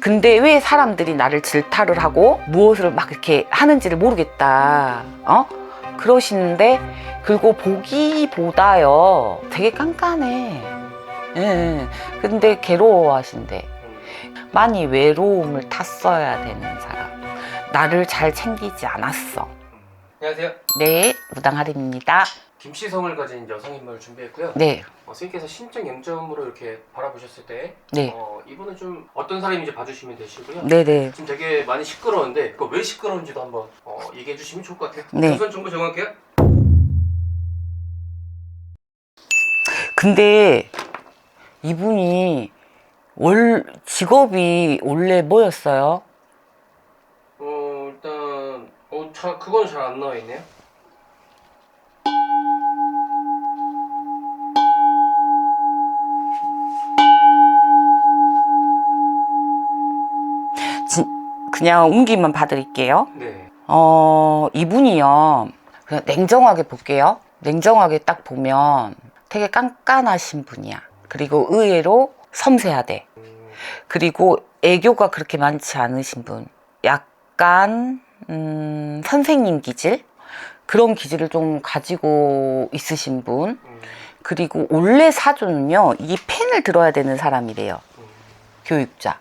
근데 왜 사람들이 나를 질타를 하고 무엇을 막 이렇게 하는지를 모르겠다. 어? 그러시는데 그리고 보기보다요 되게 깐깐해. 예, 예. 근데 괴로워하신대. 많이 외로움을 탔어야 되는 사람. 나를 잘 챙기지 않았어. 안녕하세요. 네, 무당하림입니다. 김씨성을 가진 여성 인물을 준비했고요. 네, 어, 선생님께서 신적 영점으로 이렇게 바라보셨을 때 네, 어, 이분은 좀 어떤 사람인지 봐주시면 되시고요. 네, 네. 지금 되게 많이 시끄러운데 그거 왜 시끄러운지도 한번 어, 얘기해 주시면 좋을 것 같아요. 네. 우선 정보 정할게요. 근데 이분이 월 직업이 원래 뭐였어요? 어 일단 어, 자, 그건 잘 안 나와 있네요. 진- 그냥 옮기만 봐드릴게요. 네. 어, 이분이요. 그냥 냉정하게 볼게요. 냉정하게 딱 보면 되게 깐깐하신 분이야. 그리고 의외로 섬세하대. 음, 그리고 애교가 그렇게 많지 않으신 분. 약간, 음, 선생님 기질? 그런 기질을 좀 가지고 있으신 분. 음, 그리고 원래 사주는요, 이 펜을 들어야 되는 사람이래요. 음, 교육자.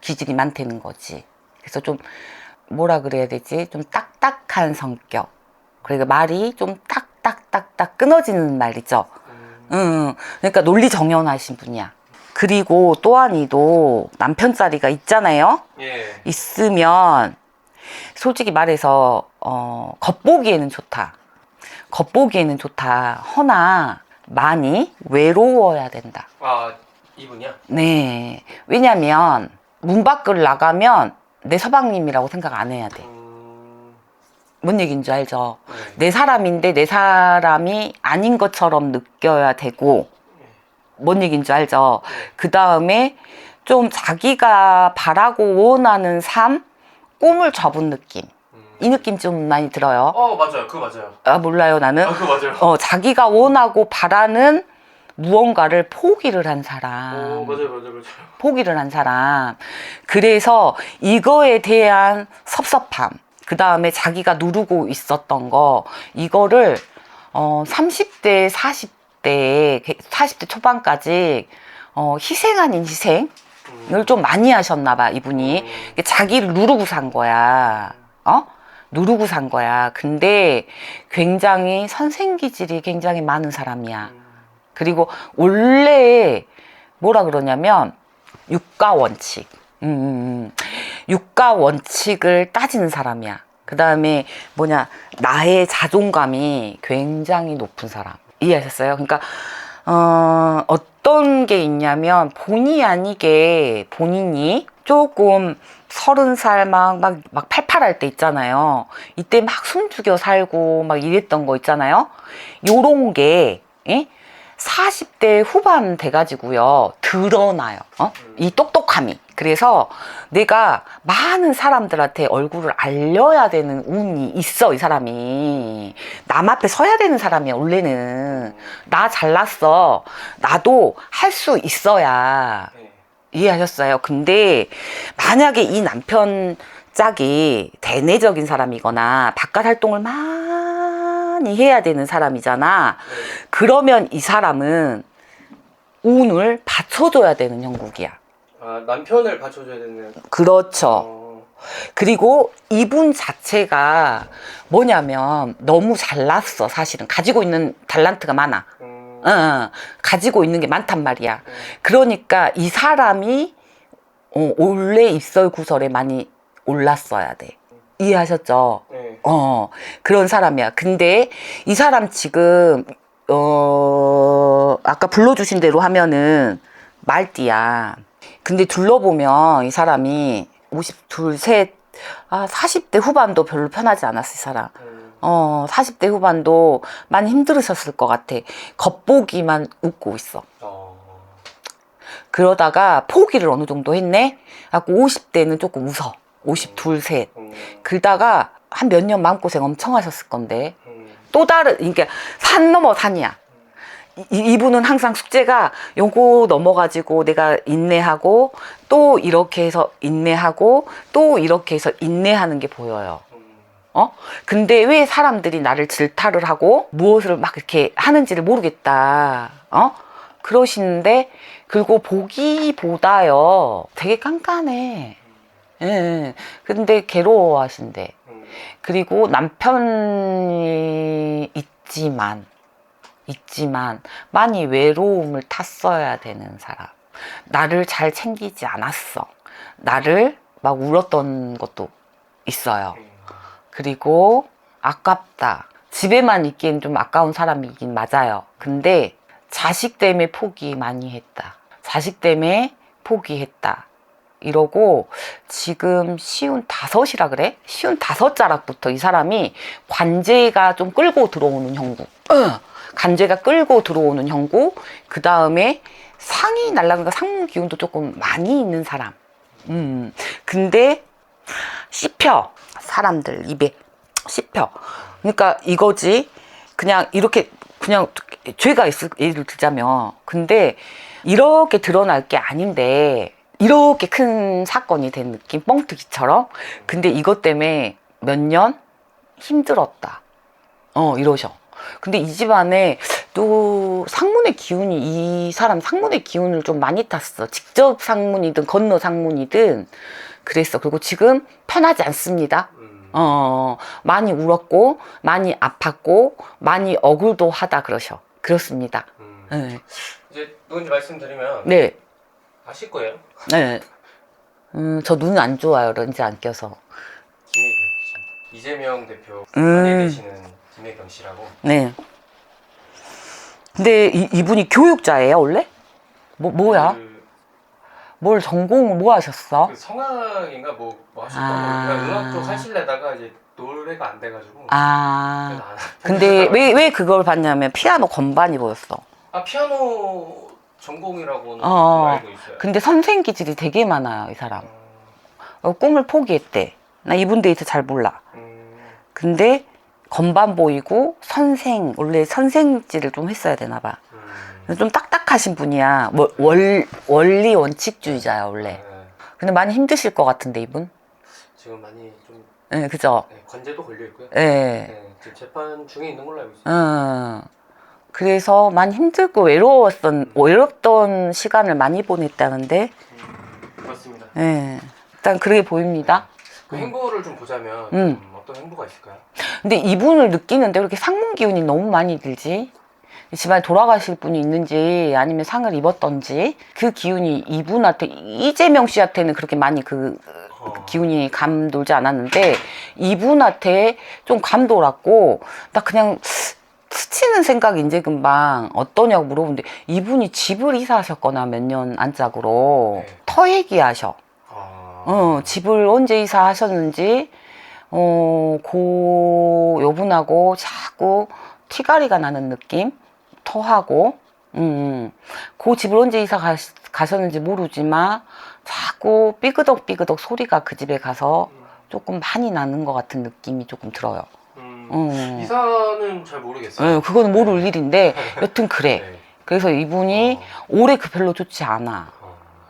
기질이 많다는 거지. 그래서 좀, 뭐라 그래야 되지? 좀 딱딱한 성격. 그러니까 말이 좀 딱딱딱딱 끊어지는 말이죠. 음, 응. 그러니까 논리 정연하신 분이야. 그리고 또 한 이도 남편 자리가 있잖아요. 예. 있으면 솔직히 말해서 어, 겉보기에는 좋다. 겉보기에는 좋다. 허나 많이 외로워야 된다. 아 이분이야? 네. 왜냐면 문 밖을 나가면 내 서방님이라고 생각 안 해야 돼. 음, 뭔 얘기인지 알죠? 네. 내 사람인데 내 사람이 아닌 것처럼 느껴야 되고 뭔 얘기인지 알죠? 네. 그 다음에 좀 자기가 바라고 원하는 삶, 꿈을 접은 느낌. 음. 이 느낌 좀 많이 들어요. 어 맞아요. 그거 맞아요. 아, 몰라요, 나는. 아 그거 맞아요. 어, 자기가 원하고 바라는 무언가를 포기를 한 사람. 어 맞아요 맞아요 맞아요. 포기를 한 사람. 그래서 이거에 대한 섭섭함. 그 다음에 자기가 누르고 있었던 거, 이거를, 어, 30대, 40대, 40대 초반까지, 어, 희생 아닌 희생 을 음. 좀 많이 하셨나 봐, 이분이. 음. 자기를 누르고 산 거야. 어? 누르고 산 거야. 근데 굉장히 선생 기질이 굉장히 많은 사람이야. 음. 그리고 원래 뭐라 그러냐면 육가 원칙. 음, 음, 음. 육가 원칙을 따지는 사람이야. 그 다음에 뭐냐 나의 자존감이 굉장히 높은 사람. 이해하셨어요? 그러니까 어, 어떤 게 있냐면 본의 아니게 본인이 조금 서른 살 막, 막, 막 팔팔할 때 있잖아요. 이때 막 숨죽여 살고 막 이랬던 거 있잖아요. 요런 게, 예? 40대 후반 돼가지고요. 드러나요. 어? 이 똑똑함이. 그래서 내가 많은 사람들한테 얼굴을 알려야 되는 운이 있어, 이 사람이. 남 앞에 서야 되는 사람이야, 원래는. 나 잘났어. 나도 할 수 있어야. 네. 이해하셨어요? 근데 만약에 이 남편 짝이 대내적인 사람이거나 바깥 활동을 많이 해야 되는 사람이잖아. 그러면 이 사람은 운을 받쳐줘야 되는 형국이야. 아 남편을 받쳐줘야 되는. 그렇죠. 어. 그리고 이분 자체가 뭐냐면 너무 잘났어, 사실은. 가지고 있는 달란트가 많아. 음. 응, 응. 가지고 있는 게 많단 말이야. 음. 그러니까 이 사람이 어, 원래 입설 구설에 많이 올랐어야 돼. 이해하셨죠? 네. 어, 그런 사람이야. 근데 이 사람 지금, 어, 아까 불러주신 대로 하면은 말띠야. 근데 둘러보면 이 사람이 52, 셋, 아, 40대 후반도 별로 편하지 않았어, 이 사람. 음. 어, 40대 후반도 많이 힘들으셨을 것 같아. 겉보기만 웃고 있어. 어. 그러다가 포기를 어느 정도 했네? 갖고 50대는 조금 웃어. 52, 셋. 음. 그러다가 한 몇 년 마음고생 엄청 하셨을 건데. 음. 또 다른, 그러니까 산 넘어 산이야. 이, 이분은 항상 숙제가 요거 넘어가지고 내가 인내하고 또 이렇게 해서 인내하고 또 이렇게 해서 인내하는 게 보여요. 음, 어? 근데 왜 사람들이 나를 질타를 하고 무엇을 막 이렇게 하는지를 모르겠다. 어? 그러시는데 그리고 보기보다요 되게 깐깐해. 예, 예. 근데 괴로워하신대. 음, 그리고 남편이 있지만 있지만 많이 외로움을 탔어야 되는 사람. 나를 잘 챙기지 않았어. 나를 막 울었던 것도 있어요. 음. 그리고 아깝다. 집에만 있기엔 좀 아까운 사람이긴 맞아요. 근데 자식 때문에 포기 많이 했다. 자식 때문에 포기했다. 이러고 지금 쉬운 다섯이라 그래? 쉬운 다섯 자락부터 이 사람이 관제가 좀 끌고 들어오는 형국. 응. 관제가 끌고 들어오는 형국. 그 다음에 상이 날라가니까 상문 기운도 조금 많이 있는 사람. 음. 근데 씹혀. 사람들 입에 씹혀. 그러니까 이거지. 그냥 이렇게 그냥 죄가 있을 예를 들자면 근데 이렇게 드러날 게 아닌데 이렇게 큰 사건이 된 느낌 뻥튀기처럼 근데 이것 때문에 몇 년 힘들었다 어 이러셔 근데 이 집안에 또 상문의 기운이 이 사람 상문의 기운을 좀 많이 탔어 직접 상문이든 건너 상문이든 그랬어 그리고 지금 편하지 않습니다 음. 어, 많이 울었고, 많이 아팠고, 많이 억울도 하다 그러셔. 그렇습니다. 음. 네. 이제 누군지 말씀드리면 네. 아실 거예요. 네. 음, 저 눈 안 좋아요. 렌즈 안 껴서. 김혜경 씨. 이재명 대표 음. 안에 계시는 김혜경 씨라고. 네. 근데 이, 이분이 교육자예요, 원래? 뭐, 뭐야? 그, 뭘 전공을 뭐 하셨어? 그 성악인가 뭐, 뭐 하셨던 아. 거. 음악 쪽 하실래다가 이제 노래가 안 돼가지고. 아. 안- 근데 왜, 왜 그걸 봤냐면 피아노 건반이 보였어. 아 피아노 전공이라고는 어. 알고 있어요. 근데 선생 기질이 되게 많아요, 이 사람. 어, 어, 꿈을 포기했대. 나 이분 데이트 잘 몰라. 음, 근데 건반 보이고 선생 원래 선생질을 좀 했어야 되나 봐. 음. 좀 딱딱하신 분이야. 월, 월 원리 원칙주의자야 원래. 네. 근데 많이 힘드실 것 같은데 이분. 지금 많이 좀 예, 그죠. 네, 관제도 걸려 있고요. 예. 네, 지금 재판 중에 있는 걸로 알고 있어요. 음. 그래서 많이 힘들고 외로웠던 외롭던 시간을 많이 보냈다는데. 음, 그렇습니다. 예. 일단 그렇게 보입니다. 그 행보를 좀 보자면 음. 좀 어떤 행보가 있을까요? 근데 이분을 느끼는데 왜 이렇게 상문 기운이 너무 많이 들지? 집안에 돌아가실 분이 있는지 아니면 상을 입었던지 그 기운이 이분한테 이재명 씨한테는 그렇게 많이 그 어. 기운이 감돌지 않았는데 이분한테 좀 감돌았고 나 그냥 스치는 생각이 이제 금방 어떠냐고 물어보는데 이분이 집을 이사하셨거나 몇 년 안짝으로 네. 터 얘기하셔. 아, 어, 집을 언제 이사하셨는지, 어, 고, 요분하고 자꾸 티가리가 나는 느낌? 터하고, 음, 그 집을 언제 이사 가, 가셨는지 모르지만, 자꾸 삐그덕삐그덕 소리가 그 집에 가서 조금 많이 나는 것 같은 느낌이 조금 들어요. 음, 음. 이사는 잘 모르겠어요. 예, 그거는 모를 일인데, 여튼 그래. 네. 그래서 이분이 올해 그 별로 좋지 않아.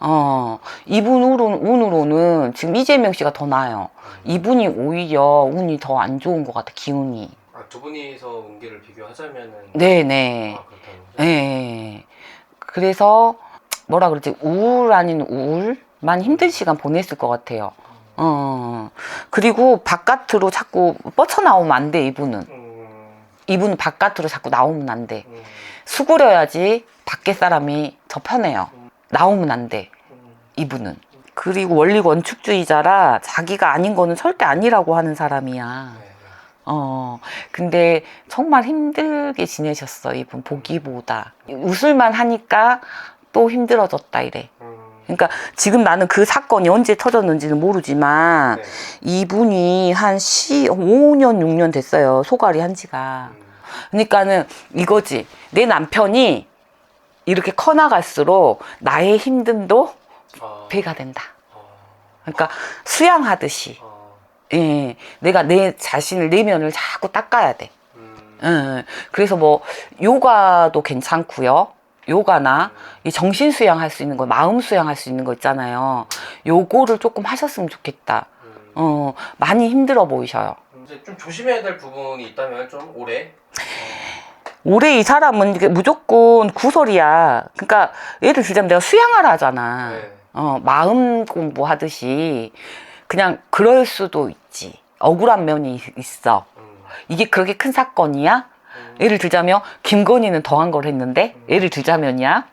어, 이분 운으로- 운으로 는 지금 이재명 씨가 더 나아요. 이분이 오히려 운이 더 안 좋은 것 같아, 기운이. 아, 두 분이서 운기를 비교하자면은 네네. 아, 그렇다는 거죠? 예. 그래서, 뭐라 그러지, 우울 아닌 우울? 많이 힘든 시간 보냈을 것 같아요. 어. 그리고 바깥으로 자꾸 뻗쳐나오면 안 돼, 이분은. 음, 이분은 바깥으로 자꾸 나오면 안 돼. 음, 수그려야지 밖에 사람이 더 편해요. 나오면 안 돼. 음. 이분은. 그리고 원리 원축주의자라 자기가 아닌 거는 절대 아니라고 하는 사람이야. 어, 근데 정말 힘들게 지내셨어, 이분 보기보다. 웃을만 하니까 또 힘들어졌다, 이래. 음, 그러니까 지금 나는 그 사건이 언제 터졌는지는 모르지만 네. 이분이 한 10, 5년, 6년 됐어요. 소갈이 한 지가. 음, 그러니까는 이거지. 내 남편이 이렇게 커 나갈수록 나의 힘듦도 아, 배가 된다. 아, 그러니까 수양하듯이. 아, 예, 내가 내 자신을 내면을 자꾸 닦아야 돼. 음, 응. 그래서 뭐 요가도 괜찮고요. 요가나 이 정신 수양할 수 있는 거, 마음 수양할 수 있는 거 있잖아요. 요거를 조금 하셨으면 좋겠다. 음. 어, 많이 힘들어 보이셔요. 이제 좀 조심해야 될 부분이 있다면 좀 올해 올해 이 사람은 이게 무조건 구설이야. 그러니까 예를 들자면 내가 수양하라 하잖아. 네. 어, 마음 공부하듯이 그냥 그럴 수도 있지. 억울한 면이 있어. 음. 이게 그렇게 큰 사건이야? 음. 예를 들자면 김건희는 더한 걸 했는데 예를 들자면이야.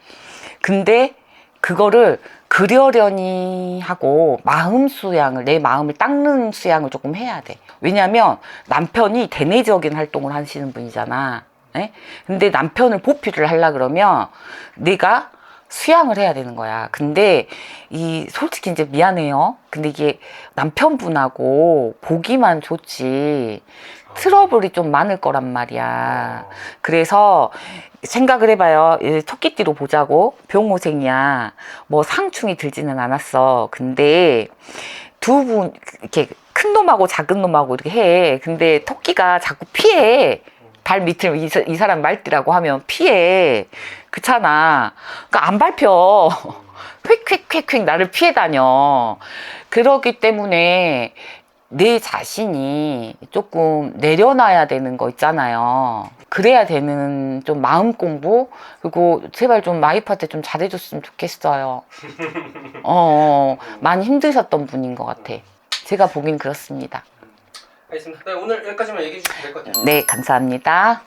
근데 그거를 그려려니 하고 마음 수양을 내 마음을 닦는 수양을 조금 해야 돼. 왜냐면 남편이 대내적인 활동을 하시는 분이잖아. 예? 근데 남편을 보필을 하려 그러면 내가 수양을 해야 되는 거야. 근데 이 솔직히 이제 미안해요. 근데 이게 남편분하고 보기만 좋지 트러블이 좀 많을 거란 말이야. 어. 그래서 생각을 해봐요. 이 토끼띠로 보자고. 병호생이야. 뭐 상충이 들지는 않았어. 근데 두 분, 이렇게 큰 놈하고 작은 놈하고 이렇게 해. 근데 토끼가 자꾸 피해. 발 밑을 이, 사- 이 사람 말띠라고 하면 피해. 그렇잖아. 그러니까 안 밟혀. 휙휙휙휙 나를 피해 다녀. 그러기 때문에 내 자신이 조금 내려놔야 되는 거 있잖아요. 그래야 되는 좀 마음 공부 그리고 제발 좀 와이프한테 좀 잘해줬으면 좋겠어요. 어 많이 힘드셨던 분인 것 같아. 제가 보긴 그렇습니다. 알겠습니다. 네, 오늘 여기까지만 얘기해 주시면 될 것 같아요. 네 감사합니다.